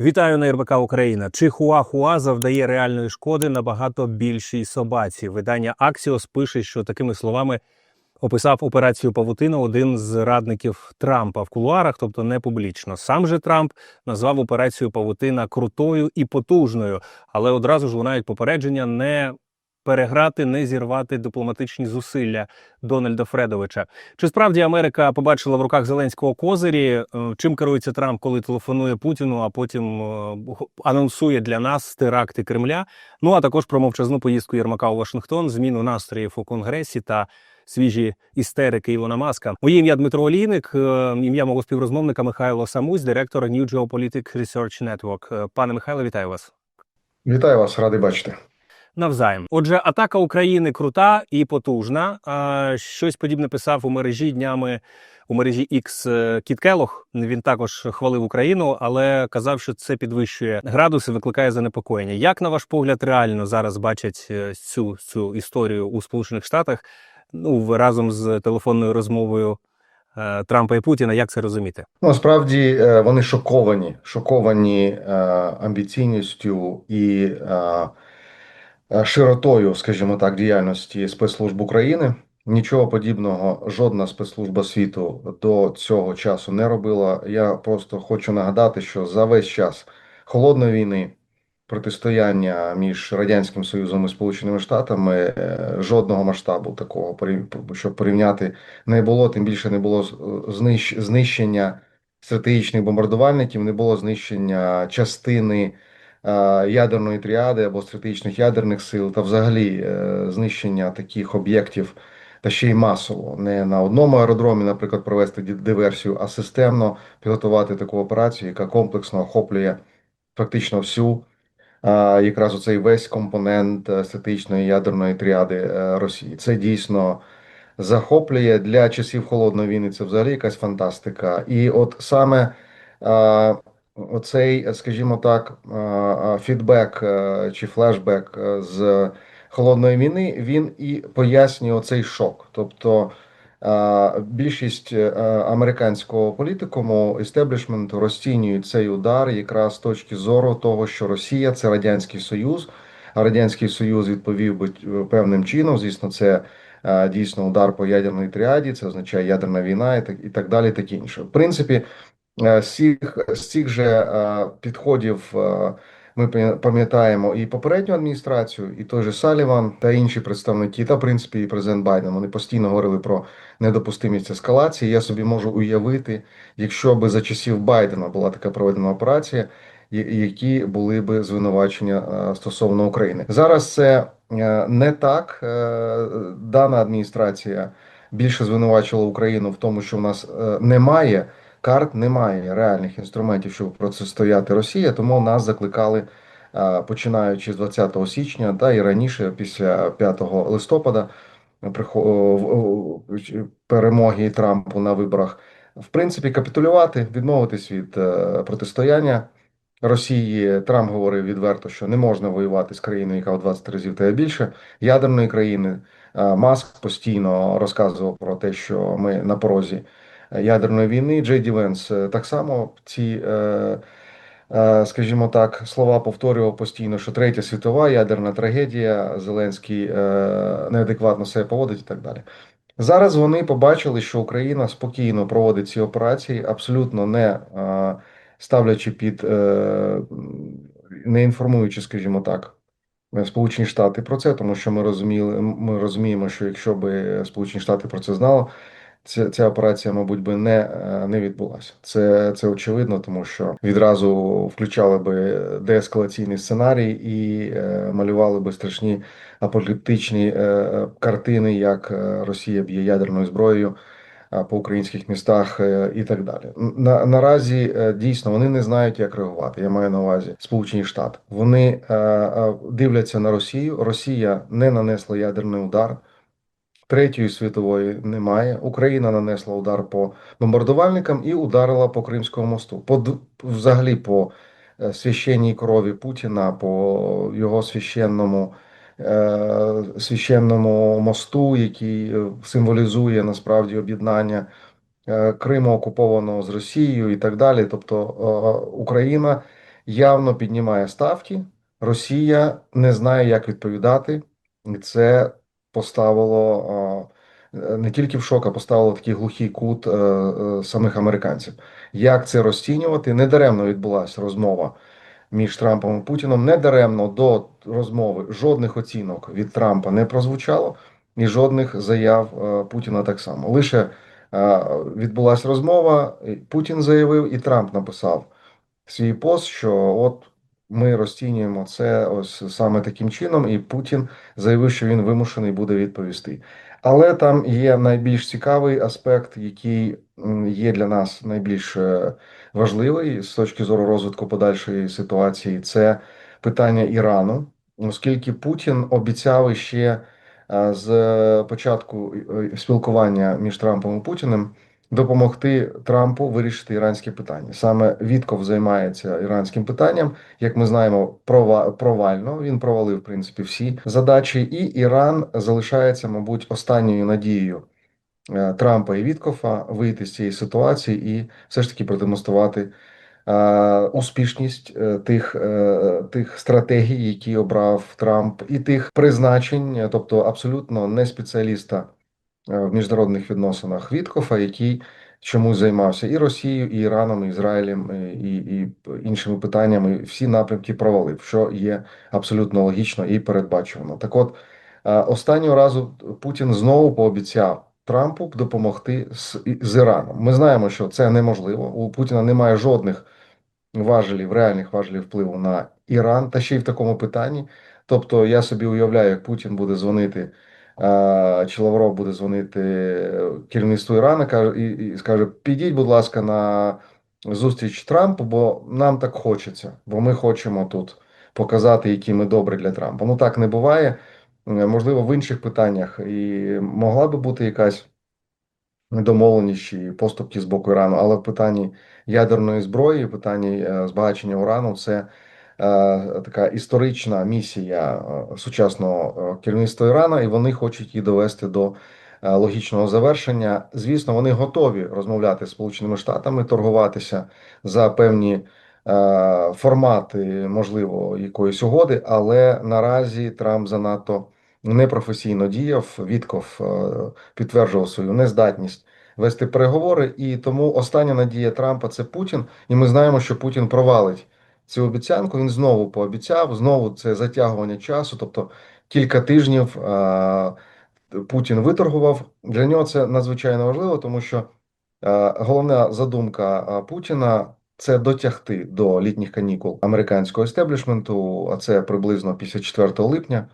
Вітаю на РБК Україна. Чихуахуа завдає реальної шкоди набагато більшій собаці. Видання Аксіос пише, що такими словами описав операцію Павутина один з радників Трампа в кулуарах, тобто не публічно. Сам же Трамп назвав операцію Павутина крутою і потужною, але одразу ж лунають попередження не переграти, не зірвати дипломатичні зусилля Дональда Фредовича. Чи справді Америка побачила в руках Зеленського козирі? Е, Чим керується Трамп, коли телефонує Путіну, а потім е, анонсує для нас теракти Кремля? Ну а також про мовчазну поїздку Єрмака у Вашингтон, зміну настроїв у Конгресі та свіжі істерики Ілона Маска. Моє ім'я Дмитро Олійник, е, ім'я мого співрозмовника Михайло Самусь, директор New Geopolitics Research Network. Пане Михайло, вітаю вас. Вітаю вас, радий бачити. Навзаєм. Отже, атака України крута і потужна. Щось подібне писав у мережі днями у мережі X е, Кіт Келох. Він також хвалив Україну, але казав, що це підвищує градуси, викликає занепокоєння. Як на ваш погляд, реально зараз бачать е, цю, цю історію у Сполучених Штатах? Ну разом з телефонною розмовою е, Трампа і Путіна. Як це розуміти? Ну, Насправді вони шоковані, шоковані е, амбіційністю і е, широтою, скажімо так, діяльності спецслужб України. Нічого подібного жодна спецслужба світу до цього часу не робила. Я просто хочу нагадати, що за весь час холодної війни, протистояння між Радянським Союзом і Сполученими Штатами е, жодного масштабу такого щоб порівняти не було. Тим більше не було знищення стратегічних бомбардувальників, не було знищення частини е, ядерної тріади або стратегічних ядерних сил, та взагалі е, знищення таких об'єктів. Та ще й масово, не на одному аеродромі, наприклад, провести диверсію, а системно підготувати таку операцію, яка комплексно охоплює фактично всю якраз оцей весь компонент е, стратегічної ядерної тріади е, Росії. Це дійсно захоплює для часів холодної війни. Це взагалі якась фантастика. І от саме е, оцей, скажімо так, фідбек е, чи флешбек е, з холодної війни він і пояснює оцей шок. Тобто більшість е, американського політикуму істеблішменту розцінюють цей удар якраз з точки зору того, що Росія це радянський союз. А радянський союз відповів би певним чином. Звісно, це дійсно удар по ядерній тріаді, це означає ядерна війна і так і так далі. Так інше. В принципі, з цих з цих же е, підходів. е, Ми пам'ятаємо і попередню адміністрацію, і той же Саліван та інші представники, та в принципі і президент Байден. Вони постійно говорили про недопустимість ескалації. Я собі можу уявити, якщо би за часів Байдена була така проведена операція, які були би звинувачення е, стосовно України. Зараз це е, не так. Е, Дана адміністрація більше звинувачила Україну в тому, що в нас немає карт, немає реальних інструментів, щоб протистояти Росії, тому нас закликали. Починаючи з 20 січня та і раніше, після 5 листопада, перемоги Трампу на виборах, в принципі, капітулювати, відмовитись від е, протистояння Росії. Трамп говорив відверто, що не можна воювати з країною, яка в 20 разів та більше ядерної країни. Маск постійно розказував про те, що ми на порозі ядерної війни. Джей Ді Венс е, так само ці. е, е, Скажімо так, слова повторював постійно, що третя світова ядерна трагедія, Зеленський е, неадекватно себе поводить і так далі. Зараз вони побачили, що Україна спокійно проводить ці операції, абсолютно не е, ставлячи під е, не інформуючи, скажімо так, е, Сполучені Штати про це, тому що ми розуміли, ми розуміємо, що якщо би Сполучені Штати про це знали, ця, ця операція, мабуть, би не, е, не відбулася. Це, це очевидно, тому що відразу включали би деескалаційний сценарій і е, малювали би страшні апокаліптичні е, картини, як е, Росія б'є ядерною зброєю е, по українських містах е, і так далі. На, наразі е, дійсно вони не знають, як реагувати. Я маю на увазі Сполучені Штати. Вони е, е, дивляться на Росію. Росія не нанесла ядерний удар. Третьої світової немає. Україна нанесла удар по бомбардувальникам і ударила по Кримському мосту. По взагалі по е, священній крові Путіна, по його священному, е, священному мосту, який е, символізує насправді об'єднання е, Криму окупованого з Росією і так далі. Тобто е, Україна явно піднімає ставки. Росія не знає, як відповідати, це поставило е, не тільки в шок, а поставило такий глухий кут е, е, самих американців. Як це розцінювати? Недаремно відбулася розмова між Трампом і Путіном. Недаремно до розмови жодних оцінок від Трампа не прозвучало, і жодних заяв Путіна так само. Лише відбулася розмова. Путін заявив, і Трамп написав свій пост, що от ми розцінюємо це ось саме таким чином, і Путін заявив, що він вимушений буде відповісти. Але там є найбільш цікавий аспект, який є для нас найбільш е, важливий з точки зору розвитку подальшої ситуації. Це питання Ірану, оскільки Путін обіцяв ще е, з початку е, спілкування між Трампом і Путіним допомогти Трампу вирішити іранське питання. Саме Вітков займається іранським питанням, як ми знаємо, прова- провально. Він провалив в принципі всі задачі, і Іран залишається, мабуть, останньою надією е, Трампа і Віткофа вийти з цієї ситуації і все ж таки продемонструвати е, успішність е, тих, тих стратегій, які обрав Трамп, і тих призначень, тобто абсолютно не спеціаліста в міжнародних відносинах Віткофа, який чомусь займався і Росією, і Іраном, і Ізраїлем, і, і, і іншими питаннями. Всі напрямки провалив, що є абсолютно логічно і передбачувано. Так от е, останнього разу Путін знову пообіцяв Трампу допомогти з, з Іраном. Ми знаємо, що це неможливо. У Путіна немає жодних важелів, реальних важелів впливу на Іран, та ще й в такому питанні. Тобто, я собі уявляю, як Путін буде дзвонити, е, чи Лавров буде дзвонити е, керівництву Ірана, і, скаже: підіть, будь ласка, на зустріч Трампу, бо нам так хочеться, бо ми хочемо тут показати, які ми добрі для Трампа. Ну так не буває. Е, Можливо, в інших питаннях і могла би бути якась домовленість чи поступки з боку Ірану, але в питанні ядерної зброї, в питанні е, збагачення урану, це така історична місія е, сучасного е, керівництва Ірана, і вони хочуть її довести до е, логічного завершення. Звісно, вони готові розмовляти з Сполученими Штатами, торгуватися за певні е, формати, можливо, якоїсь угоди, але наразі Трамп занадто непрофесійно діяв. Вітков е, підтверджував свою нездатність вести переговори, і тому остання надія Трампа це Путін. І ми знаємо, що Путін провалить цю обіцянку. Він знову пообіцяв, знову це затягування часу, тобто кілька тижнів. Путін виторгував. Для нього це надзвичайно важливо, тому що головна задумка Путіна це дотягти до літніх канікул американського естеблішменту, а це приблизно після 4 липня,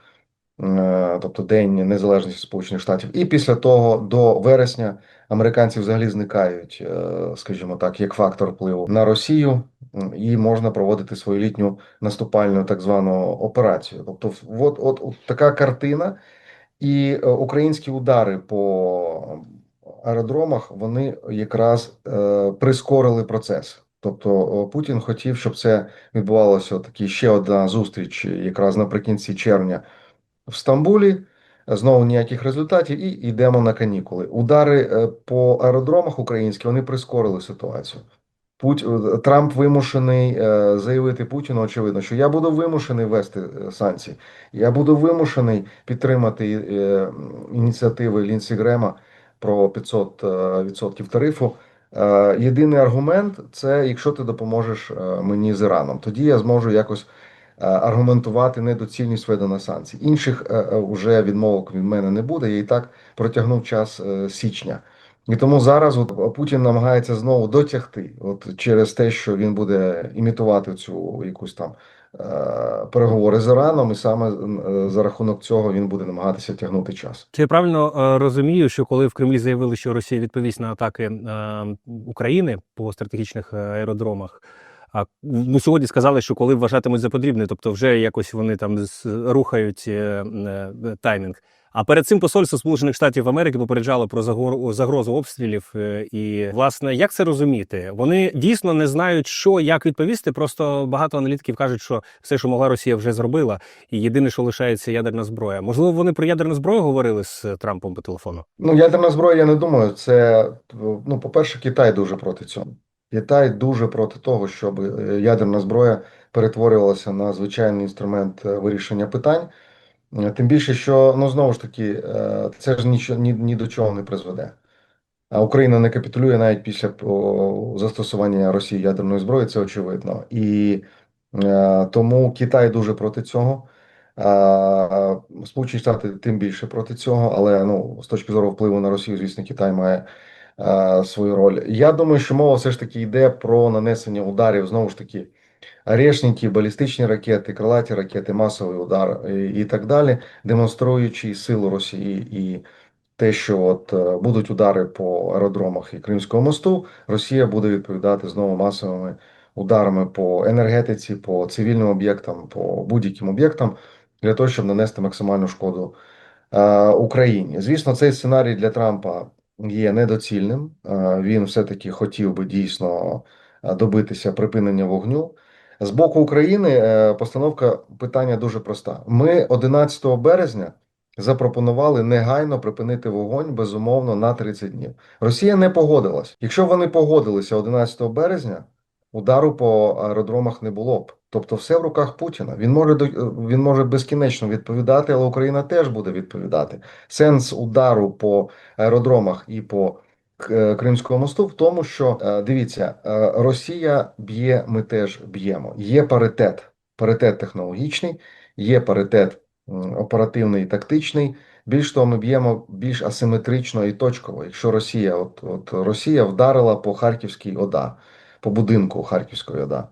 тобто День Незалежності Сполучених Штатів. І після того до вересня американці взагалі зникають, е, скажімо так, як фактор впливу на Росію, і можна проводити свою літню наступальну так звану операцію. Тобто, от, от, от така картина. І е, українські удари по аеродромах вони якраз е, прискорили процес. Тобто е, Путін хотів, щоб це відбувалося такі ще одна зустріч, якраз наприкінці червня в Стамбулі. Знову ніяких результатів, і йдемо на канікули. Удари е, по аеродромах українські вони прискорили ситуацію. Путь е, Трамп вимушений е, заявити Путіну, очевидно, що я буду вимушений ввести е, санкції. Я буду вимушений підтримати ініціативи Лінсі Грема про 500% е, тарифу. Єдиний аргумент це якщо ти допоможеш мені з Іраном, тоді я зможу якось аргументувати недоцільність введення санкцій. Інших е, е, вже відмовок від мене не буде. Я і так протягнув час е, січня. І тому зараз от Путін намагається знову дотягти, от через те, що він буде імітувати цю якусь там е, переговори з Іраном, і саме е, за рахунок цього він буде намагатися тягнути час. Чи я правильно е, розумію, що коли в Кремлі заявили, що Росія відповість на атаки е, України по стратегічних е, аеродромах? А ну сьогодні сказали, що коли вважатимуть за потрібне, тобто вже якось вони там рухають е, е, таймінг. А перед цим посольство Сполучених Штатів Америки попереджало про загрозу обстрілів. е, І власне, як це розуміти? Вони дійсно не знають, що як відповісти. Просто багато аналітиків кажуть, що все, що могла Росія, вже зробила, і єдине, що лишається ядерна зброя. Можливо, вони про ядерну зброю говорили з Трампом по телефону. Ну, ядерна зброя, я не думаю. Це ну, по-перше, Китай дуже проти цього. Китай дуже проти того, щоб е, ядерна зброя перетворювалася на звичайний інструмент е, вирішення питань. Е, Тим більше, що ну знову ж таки, це ж нічого ні, ні до чого не призведе. А Україна не капітулює навіть після застосування Росії ядерної зброї, це очевидно. І тому Китай дуже проти цього. Сполучені Штати тим більше проти цього, але ну з точки зору впливу на Росію, звісно, Китай має свою роль. Я думаю, що мова все ж таки йде про нанесення ударів знову ж таки. Орешники, балістичні ракети, крилаті ракети, масовий удар і, і так далі, демонструючи силу Росії і те, що от е, будуть удари по аеродромах і Кримського мосту, Росія буде відповідати знову масовими ударами по енергетиці, по цивільним об'єктам, по будь-яким об'єктам для того, щоб нанести максимальну шкоду е, Україні. Звісно, цей сценарій для Трампа є недоцільним. Е, Він все-таки хотів би дійсно е, добитися припинення вогню. З боку України е, постановка питання дуже проста. Ми 11 березня запропонували негайно припинити вогонь безумовно на 30 днів. Росія не погодилась. Якщо вони погодилися 11 березня, удару по аеродромах не було б. Тобто, все в руках Путіна. Він може він може безкінечно відповідати, але Україна теж буде відповідати. Сенс удару по аеродромах і по К- Кримського мосту в тому, що е, дивіться, е, Росія б'є, ми теж б'ємо. Є паритет, паритет технологічний, є паритет оперативний і тактичний. Більш того, ми б'ємо більш асиметрично і точково. Якщо Росія, от, от Росія вдарила по Харківській ОДА, по будинку Харківської ОДА.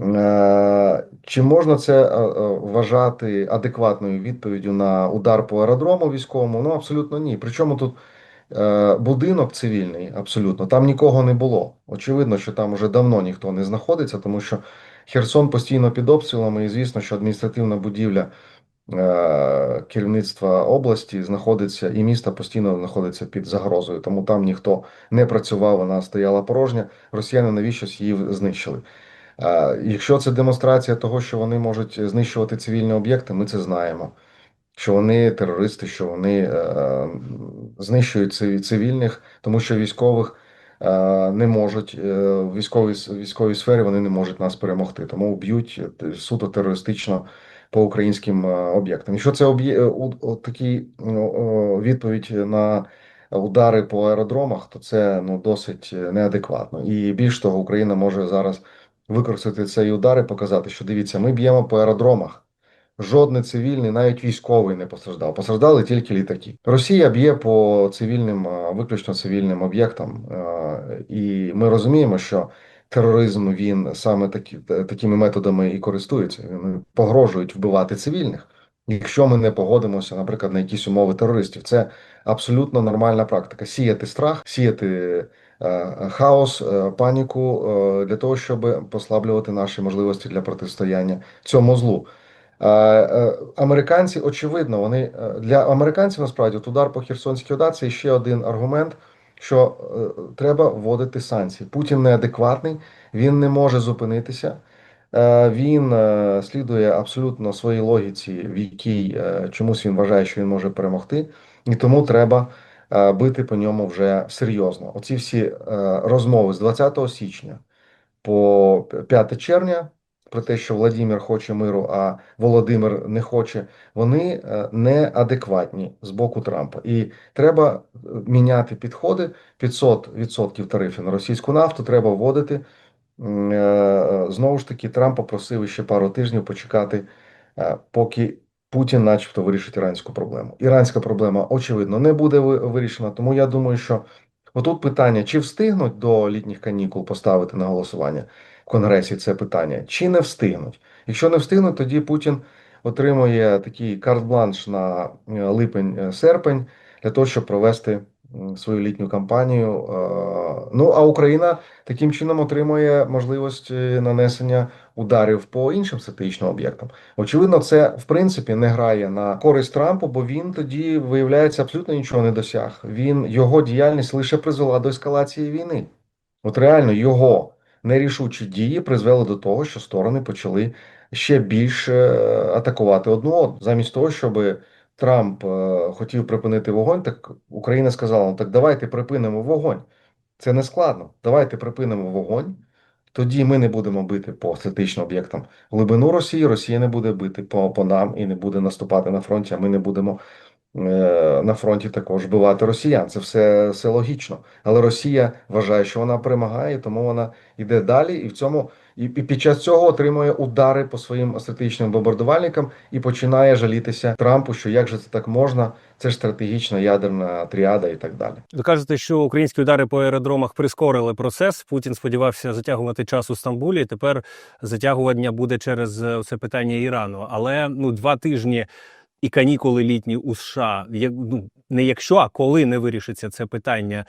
Е, Чи можна це е, е, вважати адекватною відповіддю на удар по аеродрому військовому? Ну абсолютно ні. Причому тут Будинок цивільний, абсолютно, там нікого не було. Очевидно, що там вже давно ніхто не знаходиться, тому що Херсон постійно під обстрілами, і звісно, що адміністративна будівля керівництва області знаходиться, і міста постійно знаходиться під загрозою. Тому там ніхто не працював, вона стояла порожня. Росіяни навіщось її знищили. Е, Якщо це демонстрація того, що вони можуть знищувати цивільні об'єкти, ми це знаємо що вони терористи, що вони е, знищують цивільних, тому що військових е, не можуть е, військовій військовій сфері вони не можуть нас перемогти, тому б'ють е, суто терористично по українським е, об'єктам. Якщо це об'є... у- от такі ну, відповідь на удари по аеродромах, то це ну досить неадекватно. І більш того, Україна може зараз використати цей удар і показати, що дивіться, ми б'ємо по аеродромах. Жодний цивільний, навіть військовий не постраждав. Постраждали тільки літаки. Росія б'є по цивільним, виключно цивільним об'єктам, і ми розуміємо, що тероризм він саме такі, такими методами і користується. Вони погрожують вбивати цивільних. Якщо ми не погодимося, наприклад, на якісь умови терористів, це абсолютно нормальна практика: сіяти страх, сіяти е, хаос, е, паніку е, для того, щоб послаблювати наші можливості для протистояння цьому злу. Е, е, Американці, очевидно, вони е, для американців насправді от удар по Херсонській ОДА це ще один аргумент, що е, треба вводити санкції. Путін неадекватний, він не може зупинитися. Е, Він е, слідує абсолютно своїй логіці, в якій е, чомусь він вважає, що він може перемогти, і тому треба е, бити по ньому вже серйозно. Оці всі е, розмови з 20 січня по 5 червня про те, що Владимир хоче миру, а Володимир не хоче, вони е, неадекватні з боку Трампа. І треба е, міняти підходи. 500% тарифів на російську нафту треба вводити. Е, Знову ж таки, Трамп попросив ще пару тижнів почекати, поки Путін, начебто, вирішить іранську проблему. Іранська проблема, очевидно, не буде вирішена. Тому я думаю, що отут питання: чи встигнуть до літніх канікул поставити на голосування Конгресі це питання, чи не встигнуть? Якщо не встигнуть, тоді Путін отримує такий карт-бланш на е, липень-серпень для того, щоб провести свою літню кампанію. Е, Ну а Україна таким чином отримує можливість е, нанесення ударів по іншим стратегічним об'єктам. Очевидно, це в принципі не грає на користь Трампу, бо він тоді виявляється абсолютно нічого не досяг. Він його діяльність лише призвела до ескалації війни. От реально його нерішучі дії призвели до того, що сторони почали ще більше атакувати одну. Замість того, щоб Трамп е, хотів припинити вогонь, так Україна сказала: ну так давайте припинимо вогонь. Це не складно. Давайте припинимо вогонь. тоді ми не будемо бити по стратегічним об'єктам глибину Росії. Росія не буде бити по, по нам і не буде наступати на фронті. А ми не будемо на фронті також вбивати росіян. Це все, все логічно. Але Росія вважає, що вона перемагає, тому вона йде далі, і в цьому і, під час цього отримує удари по своїм стратегічним бомбардувальникам і починає жалітися Трампу, що як же це так можна? Це ж стратегічна ядерна тріада і так далі. Ви кажете, що українські удари по аеродромах прискорили процес. Путін сподівався затягувати час у Стамбулі. Тепер затягування буде через е, це питання Ірану. Але ну два тижні і канікули літні у США. Як ну не якщо, а коли не вирішиться це питання.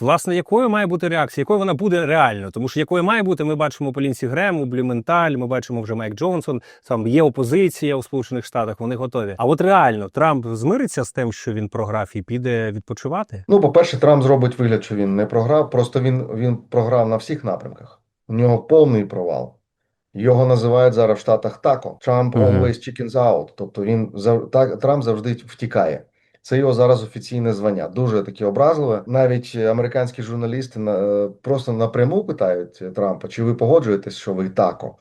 Власне, якою має бути реакція? Якою вона буде реально? Тому що якою має бути, ми бачимо по Лінсі Грему, Блюменталь, ми бачимо вже Майк Джонсон. Там є опозиція у Сполучених Штатах, вони готові. А от реально Трамп змириться з тим, що він програв, і піде відпочивати. Ну, по-перше, Трамп зробить вигляд, що він не програв. Просто він, він програв на всіх напрямках. У нього повний провал. Його називають зараз в Штатах тако. Trump Мгм. always chickens out. Тобто він так, Трамп завжди втікає. Це його зараз офіційне звання. Дуже таке образливе. Навіть е, американські журналісти на, е, просто напряму питають е, Трампа, чи ви погоджуєтесь, що ви тако?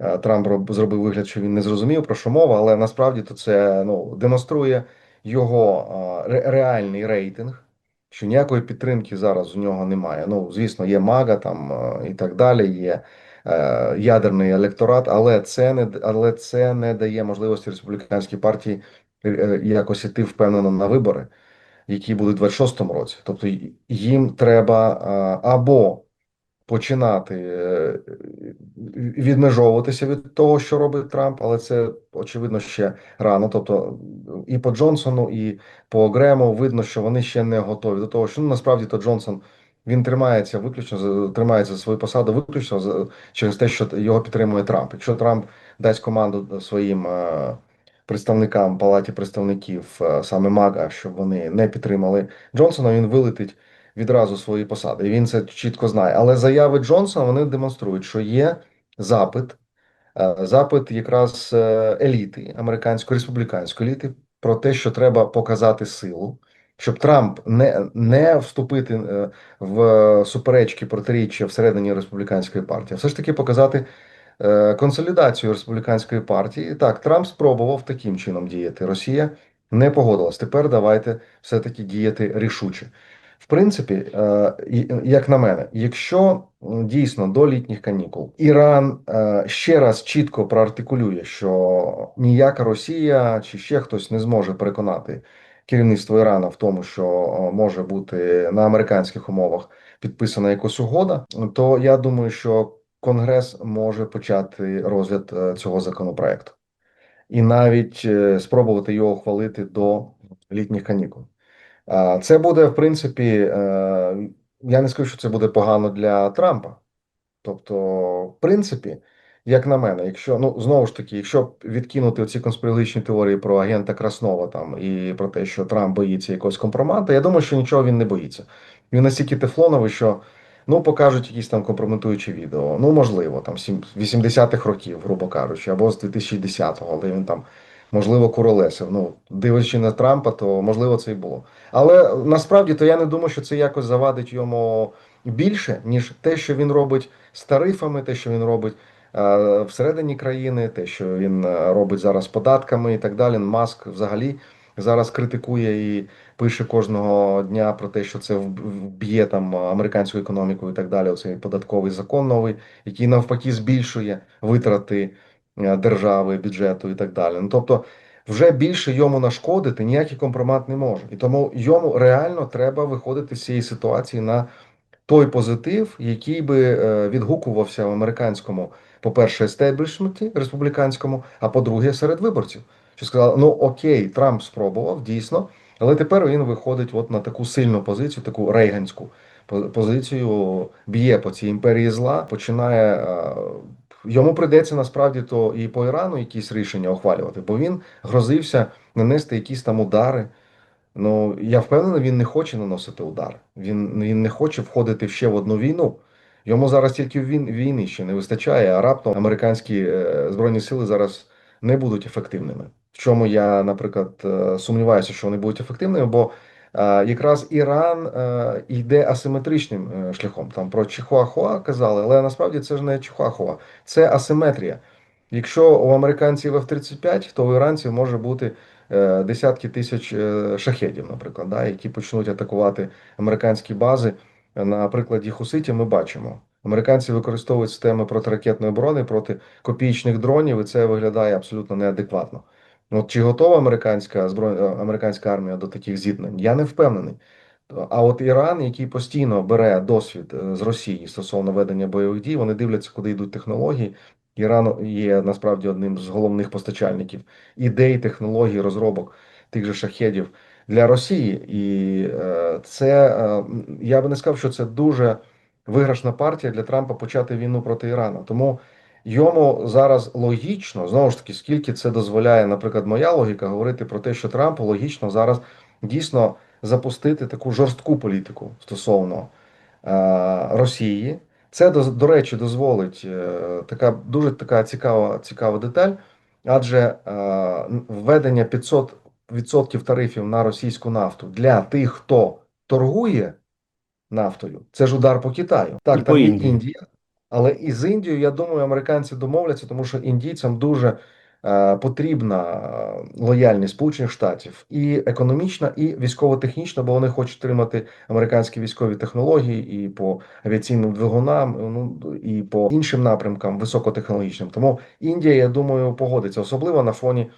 Е, Трамп зробив вигляд, що він не зрозумів про що мова, але насправді то це ну, демонструє його ре- реальний рейтинг, що ніякої підтримки зараз у нього немає. Ну, звісно, є мага там і так далі, є е, ядерний електорат, але це не але це не дає можливості республіканській партії е, е, якось іти впевнено на вибори, які будуть у 26-му році. Тобто їм треба або починати е, відмежовуватися від того, що робить Трамп, але це очевидно ще рано. Тобто і по Джонсону, і по Грему видно, що вони ще не готові до того, що ну насправді то Джонсон. Він тримається виключно тримається за свою посаду виключно за- через те, що його підтримує Трамп. Якщо Трамп дасть команду своїм е, представникам Палаті представників, е, саме МАГА, щоб вони не підтримали Джонсона, він вилетить відразу свої посади. І він це чітко знає. Але заяви Джонсона вони демонструють, що є запит, е, запит якраз еліти американської республіканської еліти про те, що треба показати силу, щоб Трамп не, не вступити е, в суперечки протиріччя всередині республіканської партії, все ж таки показати. е, Консолідацію республіканської партії так Трамп спробував таким чином діяти. Росія не погодилась. Тепер давайте все-таки діяти рішуче. В принципі, е, як на мене, якщо дійсно до літніх канікул Іран ще раз чітко проартикулює, що ніяка Росія чи ще хтось не зможе переконати керівництво Ірана в тому, що може бути на американських умовах підписана якась угода, то я думаю, що Конгрес може почати розгляд е, цього законопроекту і навіть е, спробувати його ухвалити до літніх канікул. Це буде, в принципі, е, я не скажу, що це буде погано для Трампа. Тобто, в принципі, як на мене, якщо ну знову ж таки, якщо відкинути оці конспірологічні теорії про агента Краснова там і про те, що Трамп боїться якогось компромату, я думаю, що нічого він не боїться. Він настільки тефлоновий, що ну покажуть якісь там компрометуючі відео. Ну можливо, там сім- 80-х років, грубо кажучи, або з 2010-го, де він там. Можливо, куролесив. Ну, дивлячись на Трампа, то можливо це і було. Але насправді то я не думаю, що це якось завадить йому більше, ніж те, що він робить з тарифами, те, що він робить всередині країни, те, що він робить зараз податками і так далі. Маск взагалі зараз критикує і пише кожного дня про те, що це вб'є там американську економіку і так далі. Оцей податковий закон новий, який навпаки збільшує витрати держави, бюджету і так далі. Ну тобто. Вже більше йому нашкодити ніякий компромат не може, і тому йому реально треба виходити з цієї ситуації на той позитив, який би е, відгукувався в американському, по-перше, естеблішменті республіканському, а по-друге, серед виборців. Що сказали, ну окей, Трамп спробував дійсно, але тепер він виходить от на таку сильну позицію, таку рейганську позицію, б'є по цій імперії зла, починає. е, Йому прийдеться насправді то і по Ірану якісь рішення ухвалювати, бо він грозився нанести якісь там удари. Ну, я впевнений, він не хоче наносити удар. Він, він не хоче входити ще в одну війну. Йому зараз тільки війни ще не вистачає, а раптом американські е, збройні сили зараз не будуть ефективними. В чому я, наприклад, е, сумніваюся, що вони будуть ефективними, бо А, Якраз Іран е, йде асиметричним е, шляхом. Там про Чихуахуа казали, але насправді це ж не Чихуахуа, це асиметрія. Якщо у американців F-35, то у іранців може бути е, десятки тисяч е, шахедів, наприклад, да, які почнуть атакувати американські бази. На прикладі хуситів ми бачимо. Американці використовують системи протиракетної оборони проти копійчних дронів, і це виглядає абсолютно неадекватно. От чи готова американська збройна американська армія до таких зіткнень? Я не впевнений. А от Іран, який постійно бере досвід е, з Росії стосовно ведення бойових дій, вони дивляться, куди йдуть технології. Іран є насправді одним з головних постачальників ідей, технологій, розробок тих же шахедів для Росії. І е, це е, я би не сказав, що це дуже виграшна партія для Трампа почати війну проти Ірану. Тому йому зараз логічно, знову ж таки, скільки це дозволяє, наприклад, моя логіка, говорити про те, що Трампу логічно зараз дійсно запустити таку жорстку політику стосовно е, Росії. Це до, речі дозволить така дуже така цікава цікава деталь, адже введення 500% тарифів на російську нафту для тих, хто торгує нафтою, це ж удар по Китаю. Так, І там є Індія, але і з Індією, я думаю, американці домовляться, тому що індійцям дуже е, потрібна е, лояльність Сполучених Штатів і економічна, і військово-технічна, бо вони хочуть отримати американські військові технології і по авіаційним двигунам, ну і по іншим напрямкам високотехнологічним. Тому Індія, я думаю, погодиться, особливо на фоні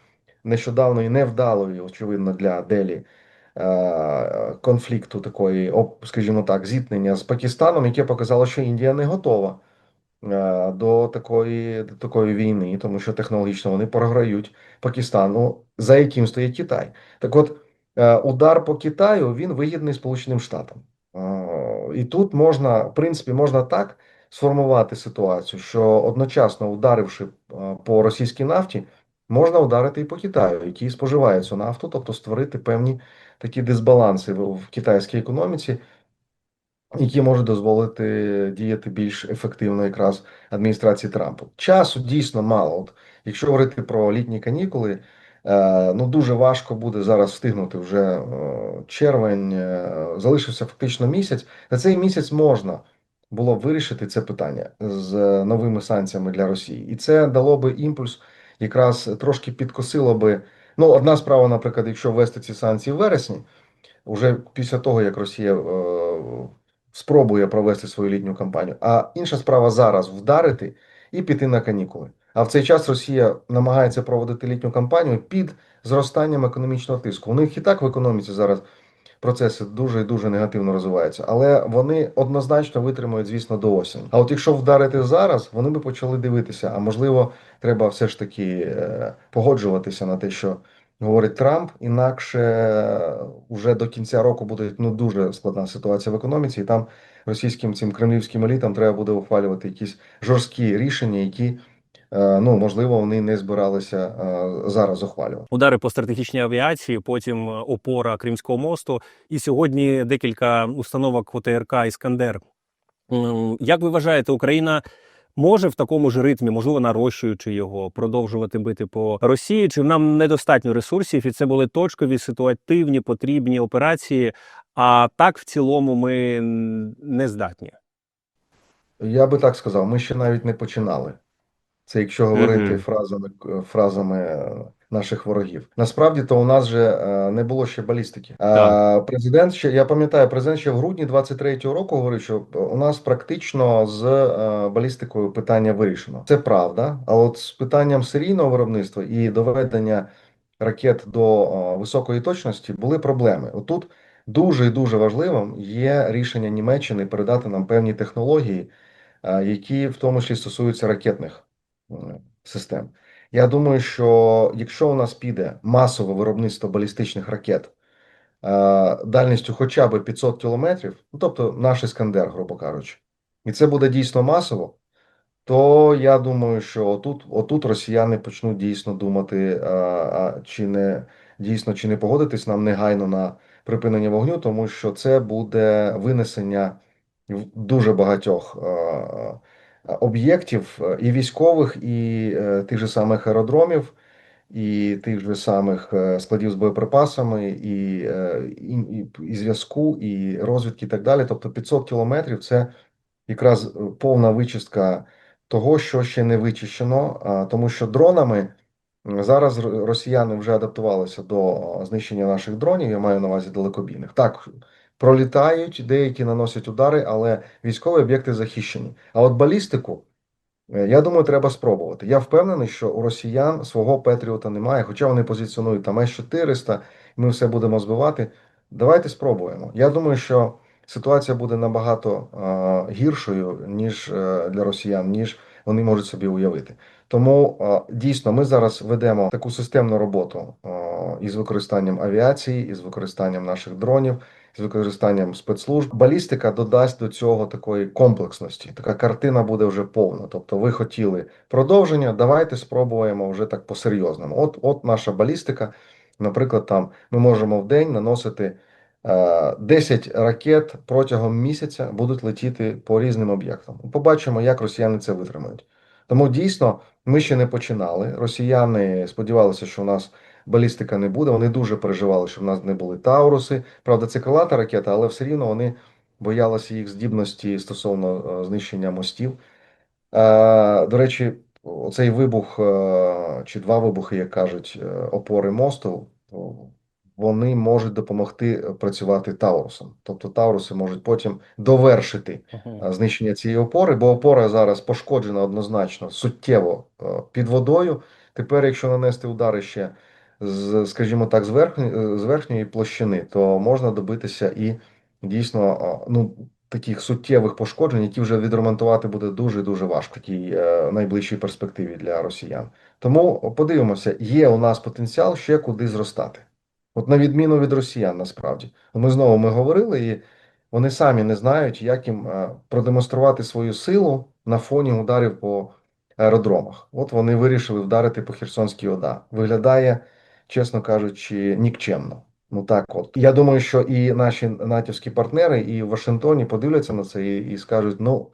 нещодавної невдалої, очевидно, для Делі. е, Конфлікту такої, скажімо так, зіткнення з Пакистаном, яке показало, що Індія не готова е, до такої, до такої війни, тому що технологічно вони програють Пакистану, за яким стоїть Китай. Так от, е, удар по Китаю він вигідний Сполученим Штатам. І тут можна, в принципі, можна так сформувати ситуацію, що одночасно ударивши по російській нафті, можна ударити і по Китаю, який споживає цю нафту, тобто створити певні такі дисбаланси в китайській економіці, які можуть дозволити діяти більш ефективно якраз адміністрації Трампа. Часу дійсно мало. От якщо говорити про літні канікули, е, ну дуже важко буде зараз встигнути вже е, червень, е, залишився фактично місяць. На цей місяць можна було б вирішити це питання з новими санкціями для Росії, і це дало би імпульс, якраз трошки підкосило би. Ну, одна справа, наприклад, якщо ввести ці санкції в вересні, уже після того, як Росія е, спробує провести свою літню кампанію. А інша справа зараз вдарити і піти на канікули. А в цей час Росія намагається проводити літню кампанію під зростанням економічного тиску. У них і так в економіці зараз процеси дуже і дуже негативно розвиваються, але вони однозначно витримують, звісно, до осені. А от якщо вдарити зараз, вони би почали дивитися. А можливо, треба все ж таки е, погоджуватися на те, що говорить Трамп. Інакше вже до кінця року буде ну дуже складна ситуація в економіці, і там російським цим кремлівським елітам треба буде ухвалювати якісь жорсткі рішення, які е, ну можливо вони не збиралися е, зараз ухвалювати. Удари по стратегічній авіації, потім е, опора Кримського мосту, і сьогодні декілька установок ОТРК Іскандер. Як ви вважаєте, Україна може в такому ж ритмі, можливо, нарощуючи його, продовжувати бити по Росії? Чи нам недостатньо ресурсів? І це були точкові, ситуативні, потрібні операції? А так в цілому ми не здатні. Я би так сказав, ми ще навіть не починали. Це якщо говорити Мгм. фразами, фразами е, наших ворогів. Насправді то у нас же е, не було ще балістики. А президент ще я пам'ятаю, президент ще в грудні 23-го року говорив, що у нас практично з е, балістикою питання вирішено. Це правда. А от з питанням серійного виробництва і доведення ракет до е, високої точності були проблеми. Отут дуже і дуже важливим є рішення Німеччини передати нам певні технології, е, які в тому числі стосуються ракетних е, систем. Я думаю, що якщо у нас піде масове виробництво балістичних ракет е, дальністю хоча б 500 кілометрів, ну тобто наш Іскандер, грубо кажучи, і це буде дійсно масово, то я думаю, що отут, отут росіяни почнуть дійсно думати, а чи не дійсно чи не погодитись нам негайно на припинення вогню, тому що це буде винесення дуже багатьох об'єктів е, і військових, і е, тих же самих аеродромів. і тих же самих е, складів з боєприпасами, і, і, і, і зв'язку, і розвідки, і так далі. Тобто 500 кілометрів це якраз повна вичистка того, що ще не вичищено, тому що дронами. Зараз росіяни вже адаптувалися до знищення наших дронів, я маю на увазі далекобійних. Так, пролітають, деякі наносять удари, але військові об'єкти захищені. А от балістику, е, я думаю, треба спробувати. Я впевнений, що у росіян свого Петріота немає, хоча вони позиціонують там С-400, ми все будемо збивати. Давайте спробуємо. Я думаю, що ситуація буде набагато е, гіршою, ніж е, для росіян, ніж вони можуть собі уявити. Тому е, дійсно ми зараз ведемо таку системну роботу е, із використанням авіації, із використанням наших дронів, з використанням спецслужб. Балістика додасть до цього такої комплексності. Така картина буде вже повна. Тобто, ви хотіли продовження, давайте спробуємо вже так по-серйозному. От, от наша балістика. Наприклад, там ми можемо в день наносити е, 10 ракет протягом місяця будуть летіти по різним об'єктам. Побачимо, як росіяни це витримають. Тому дійсно ми ще не починали. Росіяни сподівалися, що у нас балістика не буде. Вони дуже переживали, що в нас не були Тауруси. Правда, це крилата ракета, але все рівно вони боялися їх здібності стосовно е, знищення мостів. Е, До речі, оцей вибух е, чи два вибухи, як кажуть, опори мосту, вони можуть допомогти працювати Таурусом. Тобто Тауруси можуть потім довершити знищення цієї опори, бо опора зараз пошкоджена однозначно суттєво під водою. Тепер, якщо нанести удари ще з, скажімо так, з верхньої, з верхньої площини, то можна добитися і дійсно е, ну, таких суттєвих пошкоджень, які вже відремонтувати буде дуже дуже важко в такій е, найближчій перспективі для росіян. Тому подивимося, є у нас потенціал ще куди зростати. От на відміну від росіян, насправді. Ми знову ми говорили, і вони самі не знають, як їм е, продемонструвати свою силу на фоні ударів по аеродромах. От вони вирішили вдарити по Херсонській ОДА. Виглядає, чесно кажучи, нікчемно. Ну так от. Я думаю, що і наші натівські партнери, і в Вашингтоні подивляться на це і, і скажуть: ну,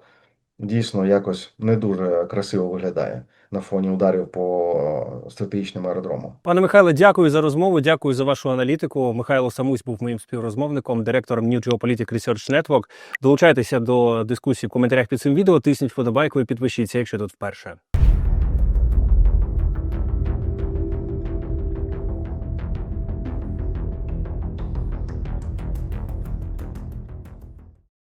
дійсно, якось не дуже красиво виглядає на фоні ударів по стратегічним аеродромам. Пане Михайле, дякую за розмову. Дякую за вашу аналітику. Михайло Самусь був моїм співрозмовником, директором New Geopolitics Research Network. Долучайтеся до дискусії в коментарях під цим відео. Тисніть вподобайку і підпишіться, якщо тут вперше.